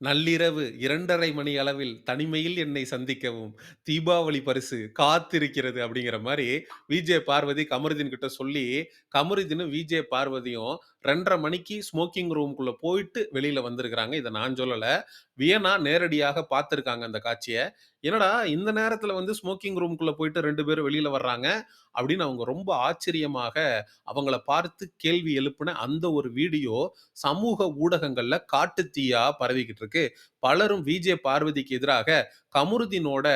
நள்ளிரவு 2:30 மணி அளவில் தனிமையில் என்னை சந்திக்கவும், தீபாவளி பரிசு காத்திருக்கிறது அப்படிங்கிற மாதிரி விஜே பார்வதி கமருதீன் கிட்ட சொல்லி, கமருதீனும் விஜே பார்வதியும் 2:30 மணிக்கு ஸ்மோக்கிங் ரூம்குள்ள போயிட்டு வெளியில வந்திருக்கிறாங்க. இதை நான் சொல்லலை வியனா நேரடியாக பார்த்துருக்காங்க அந்த காட்சியை "என்னடா இந்த நேரத்தில் வந்து ஸ்மோக்கிங் ரூம்குள்ளே போயிட்டு ரெண்டு பேரும் வெளியில் வர்றாங்க." அப்படின்னு அவங்க ரொம்ப ஆச்சரியமாக அவங்கள பார்த்து கேள்வி எழுப்பின அந்த ஒரு வீடியோ சமூக ஊடகங்களில் காட்டுத்தீயா பரவிக்கிட்டு இருக்கு. பலரும் விஜே பார்வதிக்கு எதிராக கமருதீனோட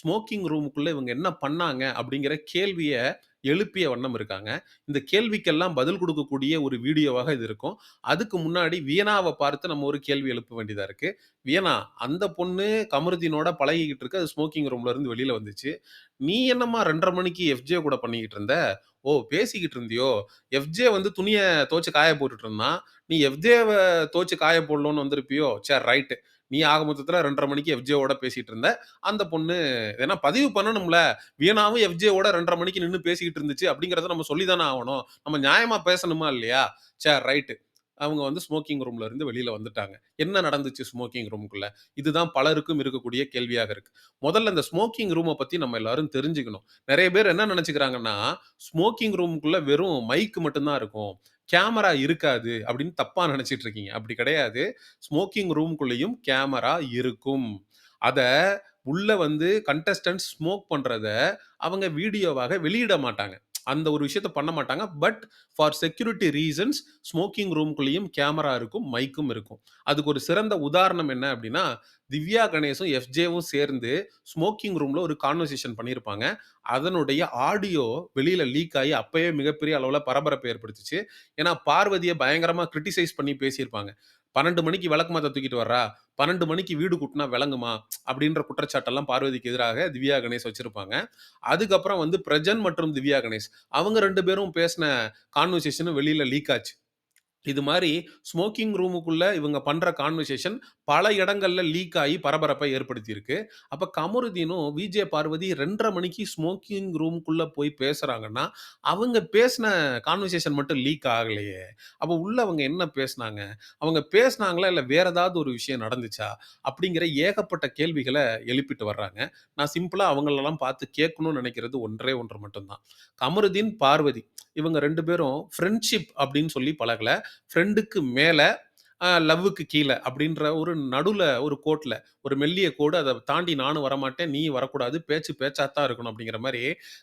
ஸ்மோக்கிங் ரூமுக்குள்ளே இவங்க என்ன பண்ணாங்க? அப்படிங்கிற கேள்வியை எழுப்பிய வண்ணம் இருக்காங்க. இந்த கேள்விக்கெல்லாம் பதில் கொடுக்கக்கூடிய ஒரு வீடியோவாக இது இருக்கும். அதுக்கு முன்னாடி வியனாவை பார்த்து நம்ம ஒரு கேள்வி எழுப்ப வேண்டியதா இருக்கு. வியனா, அந்த பொண்ணு கமருதீனோட பழகிக்கிட்டு இருக்கு. அது ஸ்மோக்கிங் ரூம்ல இருந்து வெளியில வந்துச்சு. நீ என்னம்மா 2:30 மணிக்கு எஃப்ஜே கூட பண்ணிக்கிட்டு இருந்த? ஓ! பேசிக்கிட்டு இருந்தியோ? எஃப்ஜே வந்து துணியை துவச்சு காய போட்டுட்டு இருந்தான். நீ எஃப்ஜேவை துவச்சு காய போடலோன்னு வந்திருப்பியோ? சரி ரைட்டு நீ ஆக மொத்தத்தில் ரெண்டரை மணிக்கு எஃப்ஜேவோட பேசிட்டு இருந்த. அந்த பொண்ணு ஏன்னா பதிவு பண்ணணும்ல. வீணாவும் எஃப்ஜேவோட 2:30 மணிக்கு நின்று பேசிக்கிட்டு இருந்துச்சு அப்படிங்கிறத நம்ம சொல்லி தானே ஆகணும் நம்ம நியாயமாக பேசணுமா இல்லையா? சரி ரைட்டு அவங்க வந்து ஸ்மோக்கிங் ரூம்ல இருந்து வெளியில வந்துட்டாங்க. என்ன நடந்துச்சு ஸ்மோக்கிங் ரூமுக்குள்ள இதுதான் பலருக்கும் இருக்கக்கூடிய கேள்வியாக இருக்கு. முதல்ல இந்த ஸ்மோக்கிங் ரூமை பத்தி நம்ம எல்லாரும் தெரிஞ்சுக்கணும். நிறைய பேர் என்ன நினைச்சுக்கிறாங்கன்னா ஸ்மோக்கிங் ரூமுக்குள்ள வெறும் மைக் மட்டும்தான் இருக்கும். கேமரா இருக்காது அப்படின்னு தப்பா நினைச்சிட்டு இருக்கீங்க. அப்படி கிடையாது. ஸ்மோக்கிங் ரூம்குள்ளேயும் கேமரா இருக்கும். அதை உள்ள வந்து கண்டஸ்டன்ட் ஸ்மோக் பண்றத அவங்க வீடியோவாக வெளியிட மாட்டாங்க. அந்த ஒரு விஷயத்த பண்ண மாட்டாங்க. But for security reasons smoking ரூம்குள்ளேயும் camera இருக்கும், மைக்கும் இருக்கும். அதுக்கு ஒரு சிறந்த உதாரணம் என்ன அப்படின்னா, திவ்யா கணேஷும், எஃப்ஜேவும் சேர்ந்து ஸ்மோக்கிங் ரூமில் ஒரு கான்வர்சேஷன் பண்ணியிருப்பாங்க. அதனுடைய ஆடியோ வெளியில் லீக் ஆகி அப்பயே மிகப்பெரிய அளவில் பரபரப்பை ஏற்படுத்துச்சு. ஏன்னா பார்வதியை பயங்கரமாக கிரிட்டிசைஸ் பண்ணி பேசியிருப்பாங்க. "12 மணிக்கு விளக்குமாத்த தூக்கிட்டு வர்றா, 12 மணிக்கு வீடு கூட்டினா விளங்குமா?" அப்படின்ற குற்றச்சாட்டெல்லாம் பார்வதிக்கு எதிராக திவ்யா கணேஷ் வச்சிருப்பாங்க. அதுக்கப்புறம் வந்து பிரஜன் மற்றும் திவ்யா கணேஷ் அவங்க ரெண்டு பேரும் பேசின கான்வர்சேஷனும் வெளியில லீக் ஆச்சு. இது மாதிரி ஸ்மோக்கிங் ரூமுக்குள்ள இவங்க பண்ற கான்வர்சேஷன் பல இடங்கள்ல லீக் ஆகி பரபரப்பை ஏற்படுத்தியிருக்கு. அப்போ கமருதீனும், விஜே பார்வதி 2:30 மணிக்கு ஸ்மோக்கிங் ரூம்குள்ளே போய் பேசுகிறாங்கன்னா அவங்க பேசின கான்வர்சேஷன் மட்டும் லீக் ஆகலையே. அப்போ உள்ள அவங்க என்ன பேசினாங்க? அவங்க பேசினாங்களா? இல்லை வேற ஏதாவது ஒரு விஷயம் நடந்துச்சா? அப்படிங்கிற ஏகப்பட்ட கேள்விகளை எழுப்பிட்டு வர்றாங்க. நான் சிம்பிளாக அவங்களெல்லாம் பார்த்து கேட்கணும்னு நினைக்கிறது ஒன்றே ஒன்று மட்டும்தான் கமருதீன், பார்வதி இவங்க ரெண்டு பேரும் ஃப்ரெண்ட்ஷிப் அப்படின்னு சொல்லி பழகல. ஃப்ரெண்டுக்கு மேலே லவ்வுக்கு கீழே அப்படின்ற ஒரு நடுவில் ஒரு கோட்டில் ஒரு மெல்லிய கோடு. அதை தாண்டி நானும் வரமாட்டேன், நீ வரக்கூடாது. பேச்சு பேச்சா தான் இருக்கணும் அப்படிங்கிற மாதிரி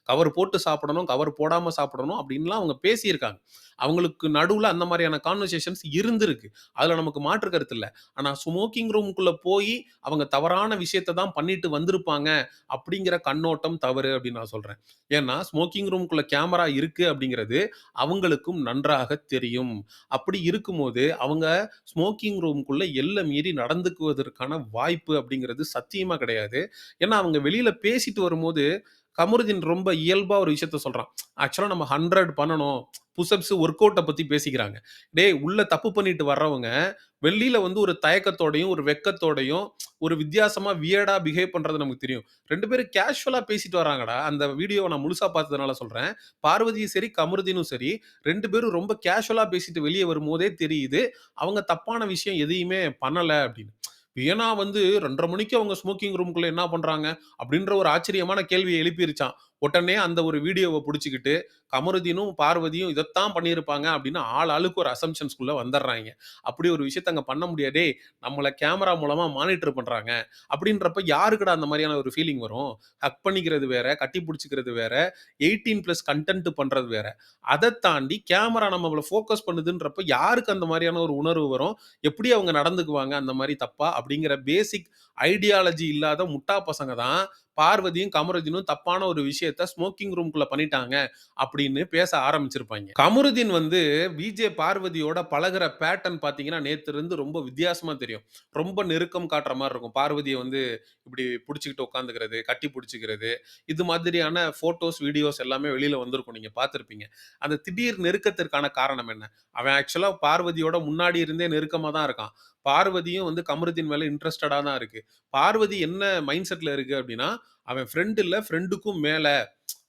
கவர் போட்டு சாப்பிடணும், கவர் போடாமல் சாப்பிடணும் அப்படின்லாம் அவங்க பேசியிருக்காங்க. அவங்களுக்கு நடுவில் அந்த மாதிரியான கான்வர்சேஷன்ஸ் இருந்திருக்கு. அதில் நமக்கு மாற்று கருத்து இல்லை ஆனால் ஸ்மோக்கிங் ரூமுக்குள்ளே போய் அவங்க தவறான விஷயத்த தான் பண்ணிட்டு வந்திருப்பாங்க அப்படிங்கிற கண்ணோட்டம் தவறு அப்படின்னு நான் சொல்கிறேன் ஏன்னா ஸ்மோக்கிங் ரூமுக்குள்ளே கேமரா இருக்குது அப்படிங்கிறது அவங்களுக்கும் நன்றாக தெரியும். அப்படி இருக்கும்போது அவங்க ஸ்மோக்கிங் ரூம்குள்ளே எல்லை மீறி நடந்துக்குவதற்கான வாய்ப்பு அப்படிங்கிறது சத்தியமா கிடையாது. ஏன்னா அவங்க வெளியில பேசிட்டு வரும்போது கமருதீன் ரொம்ப இயல்பா ஒரு விஷயத்த சொல்றான். ஆக்சுவலா நம்ம 100 பண்ணணும். புஷ் ஒர்க் அவுட்டை அவுட்ட பத்தி பேசிக்கிறாங்க. டேய் உள்ள தப்பு பண்ணிட்டு வர்றவங்க, வெளியில வந்து ஒரு தயக்கத்தோடையும், ஒரு வெக்கத்தோடையும் ஒரு வித்தியாசமா வியர்டா பிஹேவ் பண்றது நமக்கு தெரியும். ரெண்டு பேரும் கேஷுவலா பேசிட்டு வராங்கடா அந்த வீடியோவை நான் முழுசா பார்த்ததுனால சொல்றேன். பார்வதியும் சரி, கமருதீனும் சரி ரெண்டு பேரும் ரொம்ப கேஷுவலா பேசிட்டு வெளியே வரும்போதே தெரியுது. அவங்க தப்பான விஷயம் எதையுமே பண்ணல அப்படின்னு. ஏன்னா வந்து 2:30 மணிக்கு அவங்க ஸ்மோக்கிங் ரூம்குள்ள என்ன பண்றாங்க? அப்படின்ற ஒரு ஆச்சரியமான கேள்வியை எழுப்பிருச்சான். உடனே அந்த ஒரு வீடியோவை பிடிச்சிக்கிட்டு கமருதீனும், பார்வதியும் இதைத்தான் பண்ணியிருப்பாங்க அப்படின்னு ஆள் ஆளுக்கு ஒரு அசம்ஷன்ஸ்குள்ளே வந்துடுறாங்க அப்படி ஒரு விஷயத்த அங்கே பண்ண முடியாதே நம்மளை கேமரா மூலமாக மானிட்டர் பண்ணுறாங்க அப்படின்றப்ப யாருக்குடா அந்த மாதிரியான ஒரு ஃபீலிங் வரும்? ஹக் பண்ணிக்கிறது வேற, கட்டி பிடிச்சிக்கிறது வேற, 18+ கன்டென்ட் பண்ணுறது வேற. அதை தாண்டி கேமரா நம்மளை ஃபோக்கஸ் பண்ணுதுன்றப்ப யாருக்கு அந்த மாதிரியான ஒரு உணர்வு வரும்? எப்படி அவங்க நடந்துக்குவாங்க அந்த மாதிரி தப்பா? அப்படிங்கிற பேசிக் ஐடியாலஜி இல்லாத முட்டா பசங்க தான் பார்வதியும், கமருதீனும் தப்பான ஒரு விஷயத்த ஸ்மோக்கிங் ரூம்குள்ள பண்ணிட்டாங்க அப்படின்னு பேச ஆரம்பிச்சிருப்பாங்க கமருதீன் வந்து விஜே பார்வதியோட பழகுற பேட்டர்ன் பார்த்தீங்கன்னா, நேத்து இருந்து ரொம்ப வித்தியாசமா தெரியும். ரொம்ப நெருக்கம் காட்டுற மாதிரி இருக்கும். பார்வதியை வந்து இப்படி பிடிச்சிக்கிட்டு உட்காந்துக்கிறது, கட்டி பிடிச்சிக்கிறது இது மாதிரியான ஃபோட்டோஸ், வீடியோஸ் எல்லாமே வெளியில வந்திருக்கும். நீங்க பார்த்துருப்பீங்க அந்த திடீர் நெருக்கத்திற்கான காரணம் என்ன? அவன் ஆக்சுவலா பார்வதியோட முன்னாடி இருந்தே நெருக்கமா தான் இருக்கான். பார்வதியும் வந்து கமருதீன் மேல இன்ட்ரெஸ்டடா தான் இருக்கு. பார்வதி என்ன மைண்ட் செட்ல இருக்கு அப்படின்னா, அவன் ஃப்ரெண்டு இல்ல, ஃப்ரெண்டுக்கும் மேல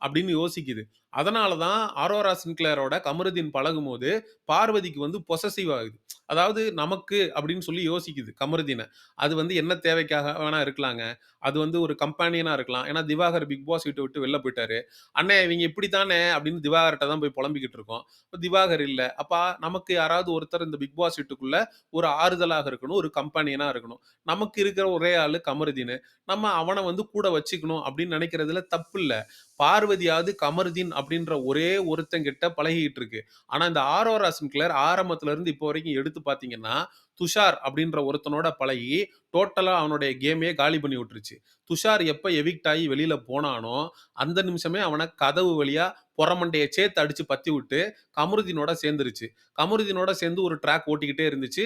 அப்படின்னு யோசிக்குது. அதனால தான் ஆரோரா சின்க்ளேரோட கமருதீன் பழகும்போது, பார்வதிக்கு வந்து பொசசிவ் ஆகுது. அதாவது நமக்கு அப்படின்னு சொல்லி யோசிக்குது கமருதீனை அது வந்து என்ன தேவைக்காக வேணா இருக்கலாங்க. அது வந்து ஒரு கம்பானியனாக இருக்கலாம். ஏன்னா திவாகர் பிக் பாஸ் வீட்ட விட்டு வெளில போயிட்டாரு "அண்ணே இவங்க இப்படி தானே அப்படின்னு திவாகர்கிட்ட தான் போய் புலம்பிக்கிட்டு இருக்கோம். இப்போ திவாகர் இல்லை அப்பா நமக்கு யாராவது ஒருத்தர் இந்த பிக் பாஸ் வீட்டுக்குள்ள ஒரு ஆறுதலாக இருக்கணும், ஒரு கம்பானியனாக இருக்கணும். நமக்கு இருக்கிற ஒரே ஆள் கமருதீன் நம்ம அவனை வந்து கூட வச்சுக்கணும் அப்படின்னு நினைக்கிறதுல தப்பு இல்லை பார்வதியாவது கமருதீன் அப்படின்ற ஒரே ஒருத்தங்கிட்ட பழகிட்டு இருக்கு. ஆனா இந்த ஆரோரா சின்க்ளேர் ஆரம்பத்துல இருந்து இப்போ வரைக்கும் எடுத்து பார்த்தீங்கன்னா, துஷார் அப்படின்ற ஒருத்தனோட பழகி, டோட்டலாக அவனுடைய கேமையே காலி பண்ணி விட்டுருச்சு. துஷார் எப்போ எவிக்ட் ஆகி வெளியில் போனானோ, அந்த நிமிஷமே அவனை கதவு வழியாக பொறமண்டைய சேர்த்து அடிச்சு பற்றி விட்டு, கமருதீனோட சேர்ந்துருச்சு. கமருதீனோட சேர்ந்து ஒரு ட்ராக் ஓட்டிக்கிட்டே இருந்துச்சு.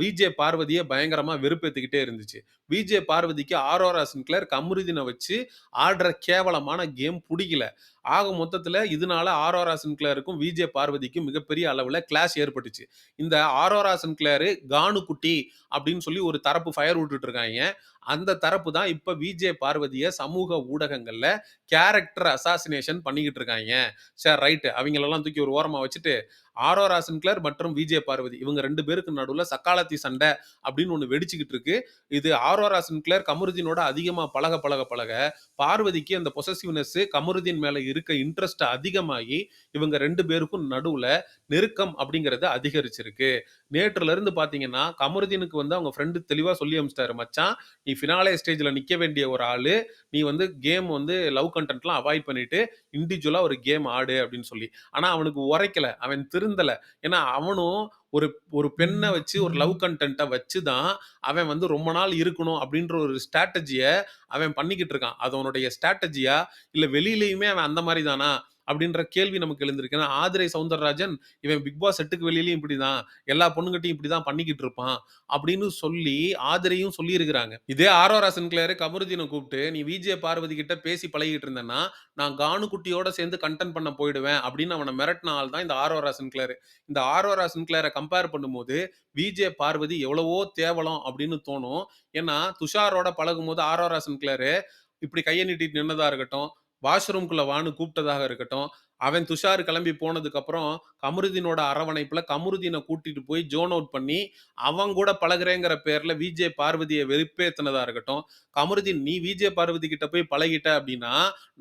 விஜே பார்வதியை பயங்கரமாக வெறுப்பேற்றுக்கிட்டே இருந்துச்சு. விஜே பார்வதிக்கு ஆரோரா சின்க்ளேர் கமருதீனை வச்சு ஆடுற கேவலமான கேம் பிடிக்கல ஆக மொத்தத்தில் இதனால ஆரோரா சின்க்ளேருக்கும், விஜே பார்வதிக்கும் மிகப்பெரிய அளவில் கிளாஷ் ஏற்பட்டுச்சு. இந்த ஆரோரா சின்க்ளேர் கானுக்குட்டி அப்படின்னு சொல்லி ஒரு தரப்பு ஃபயர் விட்டுட்டு இருக்காங்க அந்த தரப்பு தான் இப்ப விஜே பார்வதிய சமூக ஊடகங்கள்ல கேரக்டர் அசாசினேஷன் பண்ணிக்கிட்டு இருக்காங்க சரி ரைட் அவங்களெல்லாம் தூக்கி ஒரு ஓரமா வச்சுட்டு, ஆரோரா சின்க்ளேர் மற்றும் விஜே பார்வதி இவங்க ரெண்டு பேருக்கு நடுவில் சக்காலத்தி சண்டை அப்படின்னு ஒன்று வெடிச்சுக்கிட்டு இருக்கு. இது ஆரோரா சின்க்ளேர் கமருதீனோட அதிகமாக பழக, பழக, பழக பார்வதிக்கு அந்த பொசசிவ்னஸ் கமருதீன் மேலே இருக்க இன்ட்ரெஸ்ட் அதிகமாகி, இவங்க ரெண்டு பேருக்கும் நடுவில் நெருக்கம் அப்படிங்கிறது அதிகரிச்சிருக்கு. நேற்றுல இருந்து பார்த்தீங்கன்னா, கமருதீனுக்கு வந்து அவங்க ஃப்ரெண்டு தெளிவாக சொல்லி அனுப்பிச்சுட்டாரு. "மச்சான் நீ ஃபினாலே ஸ்டேஜில் நிற்க வேண்டிய ஒரு ஆள் நீ வந்து கேம் வந்து லவ் கன்டென்ட்லாம் அவாய்ட் பண்ணிட்டு, இண்டிவிஜுவலா ஒரு கேம் ஆடு" அப்படின்னு சொல்லி. ஆனா அவனுக்கு உரைக்கல. அவன் திருந்தல. ஏன்னா அவனும் ஒரு ஒரு பெண்ண வச்சு ஒரு லவ் கன்டென்ட்ட வச்சு தான், அவன் வந்து ரொம்ப நாள் இருக்கணும் அப்படின்ற ஒரு ஸ்ட்ராட்டஜிய அவன் பண்ணிக்கிட்டு இருக்கான். அது அவனுடைய ஸ்ட்ராட்டஜியா? இல்ல வெளியிலயுமே அவன் அந்த மாரி தானா? அப்படின்ற கேள்வி நமக்கு எழுந்திருக்கு. ஏன்னா ஆதிரை சௌந்தரராஜன், "இவன் பிக் பாஸ் செட்டுக்கு வெளியிலேயும் இப்படி தான் எல்லா பொண்ணுங்கிட்டேயும் இப்படி தான் பண்ணிக்கிட்டு இருப்பான்." அப்படின்னு சொல்லி ஆதிரையும் சொல்லியிருக்கிறாங்க. இதே ஆரோரா சின்க்ளேர் கமருதீனை கூப்பிட்டு, "நீ விஜே பார்வதி கிட்ட பேசி பழகிட்டு இருந்தேன்னா, நான் கானுக்குட்டியோட சேர்ந்து கன்டென்ட் பண்ண போயிடுவேன்." அப்படின்னு அவனை மிரட்டின ஆள் தான் இந்த ஆரோரா சின்க்ளேர். இந்த ஆரோரா சின்க்ளேர கம்பேர் பண்ணும்போது, விஜே பார்வதி எவ்வளவோ தேவலம் அப்படின்னு தோணும். ஏன்னா துஷாரோட பழகும்போது ஆரோரா சின்க்ளேர் இப்படி கையை நீட்டிட்டு நின்னதா இருக்கட்டும், வாஷ்ரூம்குள்ளே வான்னு கூப்பிட்டதாக இருக்கட்டும், அவன் துஷார் கிளம்பி போனதுக்கப்புறம் கமருதீனோட அரவணைப்பில் கமருதீனை கூட்டிகிட்டு போய் ஜோன் அவுட் பண்ணி, அவன் கூட பழகுறேங்கிற பேரில் விஜே பார்வதியை வெறுப்பேத்தினதாக இருக்கட்டும், கமருதீன் நீ விஜே பார்வதி கிட்ட போய் பழகிட்ட அப்படின்னா,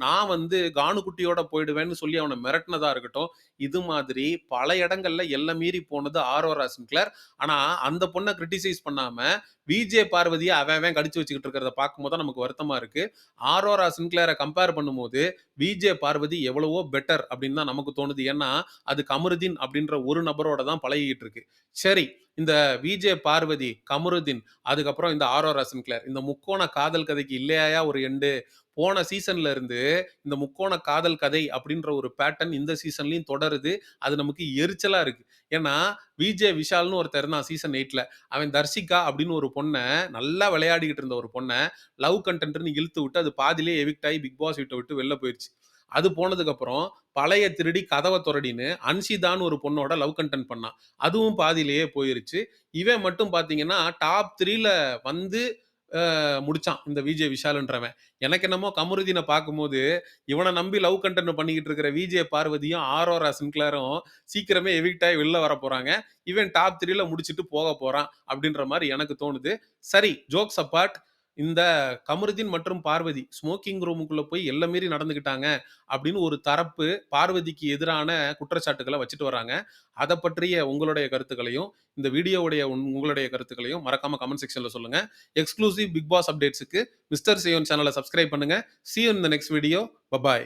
நான் வந்து கானுக்குட்டியோட போயிடுவேன்னு சொல்லி அவனை மிரட்டினதாக இருக்கட்டும், இது மாதிரி பல இடங்களில் எல்லாம் மீறி போனது ஆரோரா சின்க்ளர் ஆனால் அந்த பொண்ணை கிரிட்டிசைஸ் பண்ணாமல் விஜே பார்வதியை அவன் அவன் கடிச்சு வச்சுக்கிட்டு இருக்கிறத பார்க்கும்போது தான் நமக்கு வருத்தமாக இருக்குது ஆரோரா சின்க்ளரை கம்பேர் பண்ணும்போது, விஜே பார்வதி எவ்வளவோ பெட்டர். அப்படின்னு தான் நமக்கு தோணுது. ஏன்னா, அது கமருதீன் அப்படின்ற ஒரு நபரோட தான் பழகிக்கிட்டு இருக்கு. சரி, இந்த விஜே பார்வதி, கமருதீன், அதுக்கப்புறம் இந்த ஆரோரா கிளர் இந்த முக்கோண காதல் கதைக்கு இல்லையாயா ஒரு எண்டு? போன சீசன்ல இருந்து இந்த முக்கோண காதல் கதை அப்படின்ற ஒரு பேட்டர்ன் இந்த சீசன்லயும் தொடருது. அது நமக்கு எரிச்சலா இருக்கு. ஏன்னா, விஜே விஷால்னு ஒருத்தர் தான் சீசன் எயிட்ல அவன் தர்ஷிகா அப்படின்னு ஒரு பொண்ணை நல்லா விளையாடிக்கிட்டு இருந்த ஒரு பொண்ண, லவ் கண்டென்ட்னு இழுத்து விட்டு, அது பாதிலே எவிக்ட் ஆகி பிக் பாஸ் விட்டு விட்டு வெளில போயிடுச்சு அது போனதுக்கப்புறம், பழைய திருடி கதவை துரடின்னு அன்ஷிதான்னு ஒரு பொண்ணோட லவ் கண்டென்ட் பண்ணான். அதுவும் பாதியிலேயே போயிருச்சு. இவன் மட்டும் பார்த்தீங்கன்னா, டாப் த்ரீல வந்து முடிச்சான். இந்த விஜே விஷாலுன்றவன் எனக்கு என்னமோ கமருதீனை பார்க்கும்போது, இவனை நம்பி லவ் கண்டென்ட் பண்ணிக்கிட்டு இருக்கிற விஜே பார்வதியும், ஆரோரா சின்க்ளரும் சீக்கிரமே எவிக்ட் ஆகி வெளில போறாங்க இவன் டாப் த்ரீல முடிச்சுட்டு போக போறான். அப்படின்ற மாதிரி எனக்கு தோணுது. சரி, ஜோக்ஸ் அப்பார்ட் இந்த கமருதீன் மற்றும் பார்வதி ஸ்மோக்கிங் ரூமுக்குள்ள போய் எல்லாம் மீறி நடந்துக்கிட்டாங்க அப்படின்னு ஒரு தரப்பு பார்வதிக்கு எதிரான குற்றச்சாட்டுகளை வச்சுட்டு வராங்க. அதை பற்றிய உங்களுடைய கருத்துக்களையும், இந்த வீடியோவுடைய உங் உங்களுடைய கருத்துக்களையும் மறக்காம கமெண்ட் செக்ஷன்ல சொல்லுங்க. எக்ஸ்க்ளூசிவ் பிக் பாஸ் அப்டேட்ஸுக்கு மிஸ்டர் சியோன் சேனலை சப்ஸ்கிரைப் பண்ணுங்க. சீ இந்த த நெக்ஸ்ட் வீடியோ. பபாய்.